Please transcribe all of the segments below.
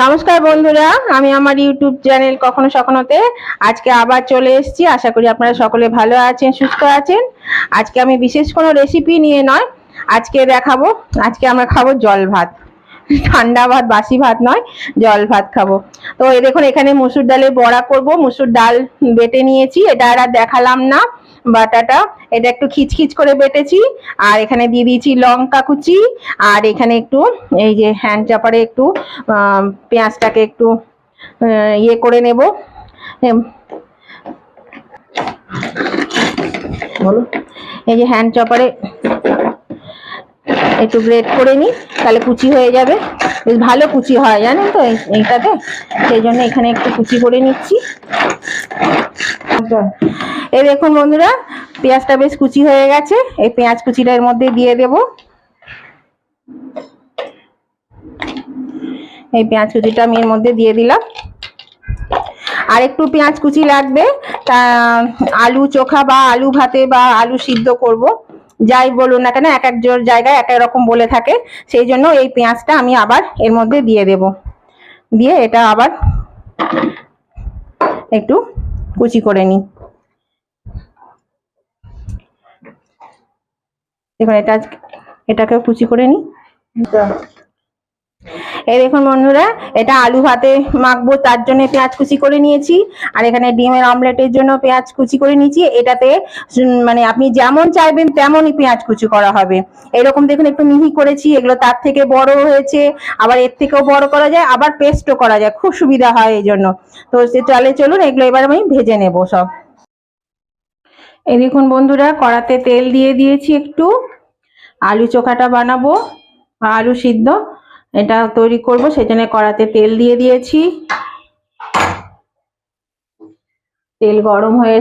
নমস্কার বন্ধুরা, আমি আমার ইউটিউব চ্যানেল কখনো সখনোতে আজকে আবার চলে এসেছি। আশা করি আপনারা সকলে ভালো আছেন, সুস্থ আছেন। আজকে আমি বিশেষ কোনো রেসিপি নিয়ে নয়, আজকে দেখাবো। আজকে আমরা খাব জল ভাত। ঠান্ডা ভাত, বাসি ভাত নয়, জল ভাত খাব। তো দেখুন, এখানে মুসুর ডালে বড়া করব। মুসুর ডাল বেটে নিয়েছি, এটা আর দেখালাম না। বাটাটা। এটা একটু খিচখিচ করে বেটেছি। আর এখানে দিয়ে দিয়েছি লঙ্কা কুচি। আর এখানে একটু এই যে হ্যান্ড চাপারে একটু পেঁয়াজটাকে একটু ইয়ে করে নেব। এই যে হ্যান্ড চপারে একটু গ্রেট করে নিই, তাহলে কুচি হয়ে যাবে। বেশ ভালো কুচি হয়, জানেন তো এই- এইটাতে। সেই জন্য এখানে একটু কুচি করে নিচ্ছি। এই দেখুন বন্ধুরা, পেঁয়াজটা বেশ কুচি হয়ে গেছে। এই পেঁয়াজ কুচিটা এর মধ্যে দিয়ে দেব। এই পেঁয়াজ কুচিটা আমি এর মধ্যে দিয়ে দিলাম। আর একটু পেঁয়াজ কুচি লাগবে, তা, আলু চোখা বা আলু ভাতে বা আলু সিদ্ধ করব। যাই বলুন না কেন, এক এক জোর জায়গায় এক এক রকম বলে থাকে। সেই জন্য এই পেঁয়াজটা আমি আবার এর মধ্যে দিয়ে দেব। দিয়ে এটা আবার একটু কুচি করে নিই। দেখুন এটা এটাকে কুচি করে নিই। এই দেখুন বন্ধুরা, এটা আলু ভাতে মাখবো, তার জন্য পেঁয়াজ কুচি করে নিয়েছি। আর এখানে ডিমের অমলেটের জন্য পেঁয়াজ কুচি করে নিয়েছি। এটাতে মানে আপনি যেমন চাইবেন তেমনই পেঁয়াজ কুচি করা হবে। এরকম দেখুন, একটু মিহি করেছি, এগুলো তার থেকে বড় হয়েছে, আবার এর থেকেও বড় করা যায়, আবার পেস্টও করা যায়, খুব সুবিধা হয় এই জন্য। তো চলে চলুন, এগুলো এবার আমি ভেজে নেব সব। এই দেখুন বন্ধুরা, কড়াতে তেল দিয়ে দিয়েছি একটু। আলু চোখাটা বানাবো আলু সিদ্ধ, এটা তৈরি করব, সেজন্য কড়াতে তেল দিয়ে দিয়েছি। তেল গরম হয়ে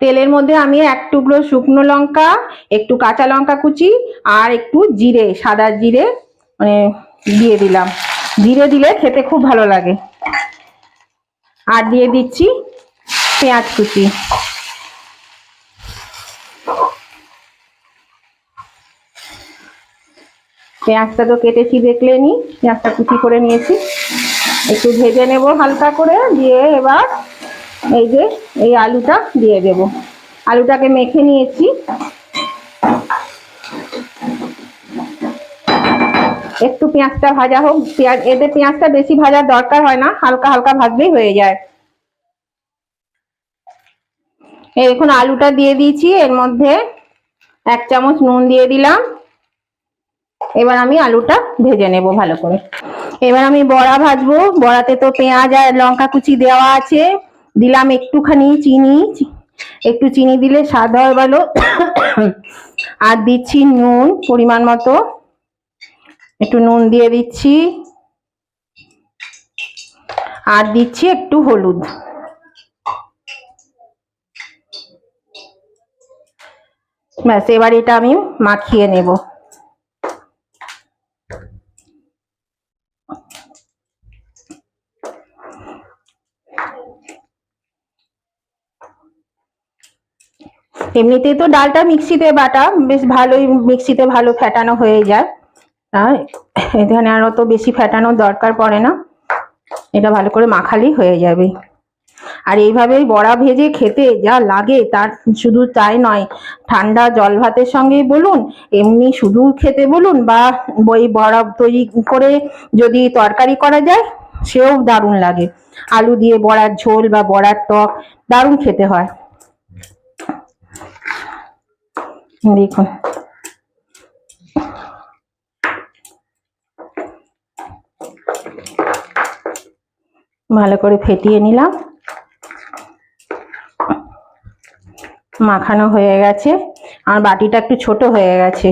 তেলের মধ্যে আমি এক টুকরো শুকনো লঙ্কা, একটু কাঁচা লঙ্কা কুচি, আর একটু জিরে, সাদা জিরে মানে দিয়ে দিলাম। জিরে দিলে খেতে খুব ভালো লাগে। আর দিয়ে দিচ্ছি পেঁয়াজ কুচি। পেঁয়াজটা তো কেটেছি দেখলেনি পেঁয়াজটা কুচি করে নিয়েছি। একটু ভেজে নেব হালকা করে, দিয়ে এবার এই যে, এই আলুটা দিয়ে দেব। আলুটাকে মেখে নিয়েছি। একটু পেঁয়াজটা ভাজা হোক, পেঁয়াজ এতে পেঁয়াজটা বেশি ভাজার দরকার হয় না, হালকা হালকা ভাজলেই হয়ে যায়। এই দেখুন, আলুটা দিয়ে দিয়েছি, এর মধ্যে এক চামচ নুন দিয়ে দিলাম। এবার আমি আলুটা ভেজে নেব ভালো করে। এবার আমি বড়া ভাজবো। বড়াতে তো পেঁয়াজ আর লঙ্কা কুচি দেওয়া আছে। দিলাম একটুখানি চিনি। একটু চিনি দিলে স্বাদ হয় ভালো। আর দিচ্ছি নুন পরিমাণ মতো। একটু নুন দিয়ে দিচ্ছি। আর দিচ্ছি একটু হলুদ। ব্যাস, এবার এটা আমি মাখিয়ে নেব। এমনিতেই তো ডালটা মিক্সিতে বাটা, বেশ ভালোই মিক্সিতে ভালো ফেটানো হয়ে যায়। এখানে আর অত বেশি ফেটানোর দরকার পড়ে না। এটা ভালো করে মাখালি হয়ে যাবে। আর এইভাবে বড়া ভেজে খেতে যা লাগে, তার শুধু তাই নয়, ঠান্ডা জল ভাতের সঙ্গেই বলুন, এমনি শুধু খেতে বলুন বা ওই বড়া তৈরি করে যদি তরকারি করা যায়, সেও দারুণ লাগে। আলু দিয়ে বড়ার ঝোল বা বড়ার টক দারুণ খেতে হয়। দেখুন। ভালো করে ফেটিয়ে নিলাম। মাখানো হয়ে গেছে। আর বাটিটা একটু ছোট হয়ে গেছে।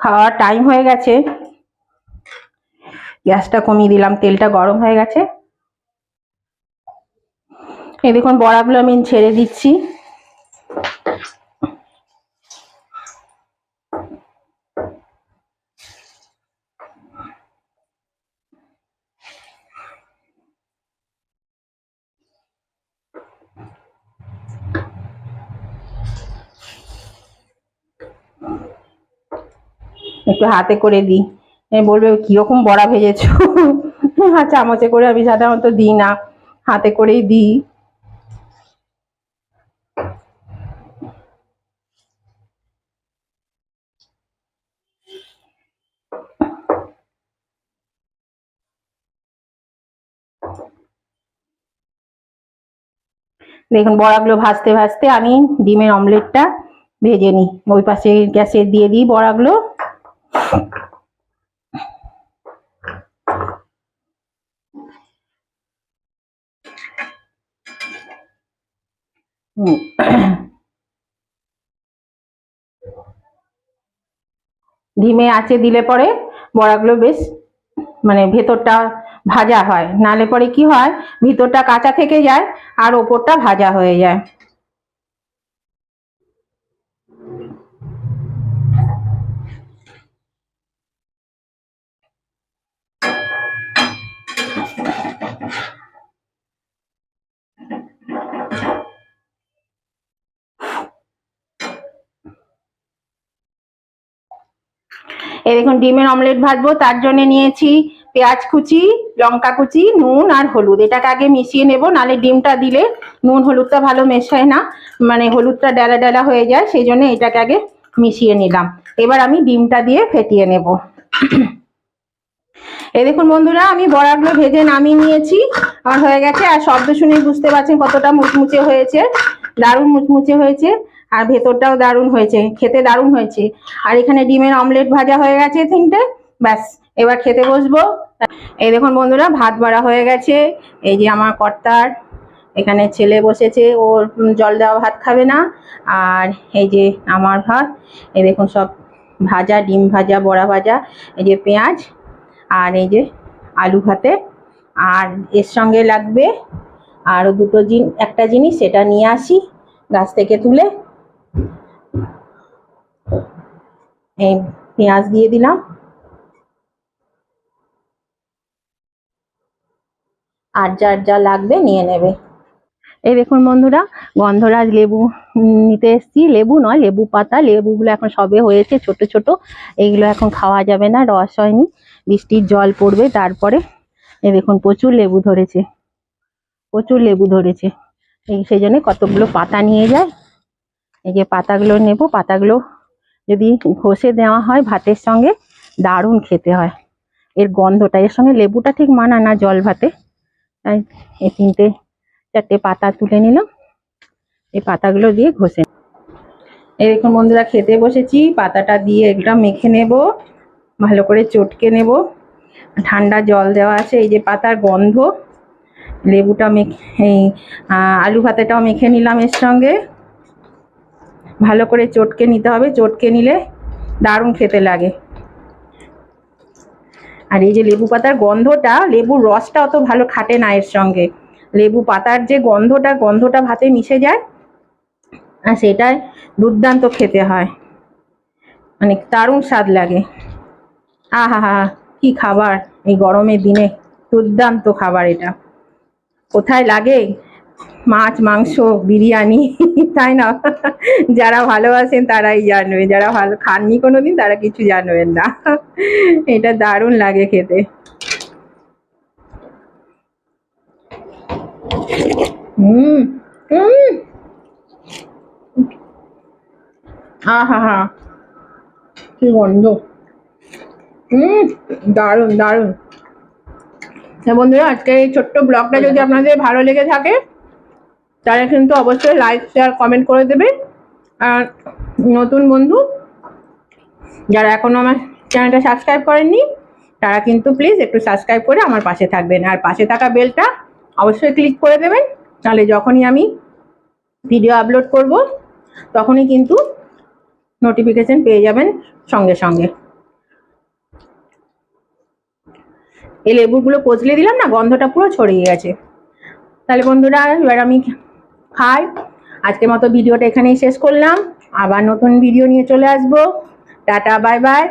খাওয়ার টাইম হয়ে গেছে। গ্যাসটা কমিয়ে দিলাম, তেলটা গরম হয়ে গেছে। এই দেখুন বড়াগুলো আমি ছেড়ে দিচ্ছি। একটু হাতে করে দিই। বলবে, কীরকম বড়া ভেজেছো? আর চামচে করে আমি সাধারণত দিই না। হাতে করেই দিই। দেখুন বড়াগুলো ভাজতে ভাজতে আমি ডিমের অমলেটটা ভেজে নিই ওই পাশে গ্যাসে দিয়ে দিই বড়াগুলো। ডিমে আঁচে দিলে পরে বড়াগুলো বেশ মানে ভেতরটা ভাজা হয়। নালে পরে কি হয়? ভিতরটা কাঁচা থেকে যায় আর ওপরটা ভাজা হয়ে যায়। এই দেখুন, ডিমের অমলেট ভাজবো, তার জন্য নিয়েছি পেঁয়াজ কুচি, লঙ্কা কুচি, নুন আর হলুদ। এটাকে আগে মিশিয়ে নেব, নালে ডিমটা দিলে নুন হলুদটা ভালো মেশায় না মানে হলুদটা ডেলা ডেলা হয়ে যায়, সেই জন্য এটাকে আগে মিশিয়ে নিলাম। এবার আমি ডিমটা দিয়ে ফেটিয়ে নেব। এই দেখুন বন্ধুরা, আমি বড়াগুলো ভেজে নামিয়ে নিয়েছি। আমার হয়ে গেছে, আর শব্দ শুনে বুঝতে পারছেন কতটা মুচমুচে হয়েছে। দারুণ মুচমুচে হয়েছে, আর ভেতরটাও দারুণ হয়েছে, খেতে দারুণ হয়েছে। আর এখানে ডিমের অমলেট ভাজা হয়ে গেছে তিনটে। ব্যাস, এবার খেতে বসবো। এই দেখুন বন্ধুরা, ভাত বাড়া হয়ে গেছে। এই যে আমার কর্তার, এখানে ছেলে বসেছে, ওর জল দেওয়া ভাত খাবে না। আর এই যে আমার ভাত, এই দেখুন সব ভাজা, ডিম ভাজা, বড়া ভাজা, এই যে পেঁয়াজ, আর এই যে আলু ভাতে। আর এর সঙ্গে লাগবে আরও দুটো জিন, একটা জিনিস, সেটা নিয়ে আসি গাছ থেকে তুলে। এই পেঁয়াজ দিয়ে দিলাম। আর যার যা লাগবে নিয়ে নেবে। এই দেখুন বন্ধুরা, গন্ধরাজ লেবু নিতে এসেছি। লেবু নয়, লেবু পাতা। লেবুগুলো এখন সবে হয়েছে ছোট ছোট। এইগুলো এখন খাওয়া যাবে না, রস হয়নি। বৃষ্টির জল পড়বে তারপরে। এই দেখুন, প্রচুর লেবু ধরেছে। প্রচুর লেবু ধরেছে। এই সেই জন্য কতগুলো পাতা নিয়ে যায়। এই যে পাতাগুলো নেব, পাতাগুলো যদি ঘষে দেওয়া হয় ভাতের সঙ্গে, দারুণ খেতে হয়। এর গন্ধটা, এর সঙ্গে লেবুটা ঠিক মানা না জল ভাতে। তাই এই তিনটে চারটে পাতা তুলে নিলাম। এই পাতাগুলো দিয়ে ঘষে এই দেখুন বন্ধুরা, খেতে বসেছি। পাতাটা দিয়ে একটা মেখে নেব, ভালো করে চটকে নেব। ঠান্ডা জল দেওয়া আছে, এই যে পাতার গন্ধ। লেবুটা মেখে, এই আলু ভাতেটাও মেখে নিলাম এর সঙ্গে। ভালো করে চটকে নিতে হবে। চটকে নিলে দারুণ খেতে লাগে। আর এই যে লেবু পাতার গন্ধটা, লেবুর রসটা অত ভালো খাটে না এর সঙ্গে। লেবু পাতার যে গন্ধটা গন্ধটা ভাতে মিশে যায়, আর সেটাই দুর্দান্ত খেতে হয়। মানে দারুণ স্বাদ লাগে। আহা হা কি খাবার এই গরমের দিনে। দুর্দান্ত খাবার এটা। কোথায় লাগে? মাছ, মাংস, বিরিয়ানি, তাই না? যারা ভালোবাসেন তারাই জানবে, যারা ভালো খাননি কোনোদিন তারা কিছু জানবেন না। এটা দারুণ লাগে খেতে। হুম হুম। আহা হা কি গন্ধ। হুম, দারুণ দারুণ। বন্ধুরা আজকে এই ছোট্ট ব্লগটা যদি আপনাদের ভালো লেগে থাকে তাহলে কিন্তু অবশ্যই লাইক শেয়ার কমেন্ট করে দেবে। আর নতুন বন্ধু, যারা এখনও আমার চ্যানেলটা সাবস্ক্রাইব করেননি, তারা কিন্তু প্লিজ একটু সাবস্ক্রাইব করে আমার পাশে থাকবেন। আর পাশে থাকা বেলটা অবশ্যই ক্লিক করে দেবেন। তাহলে যখনই আমি ভিডিও আপলোড করব, তখনই কিন্তু নোটিফিকেশন পেয়ে যাবেন সঙ্গে সঙ্গে। এই লেবুগুলো কচলে দিলাম না, গন্ধটা পুরো ছড়িয়ে গেছে। তাহলে বন্ধুরা, এবার আমি খাই আজকের মতো ভিডিওটা এখানেই শেষ করলাম। আবার নতুন ভিডিও নিয়ে চলে আসব। Tata bye bye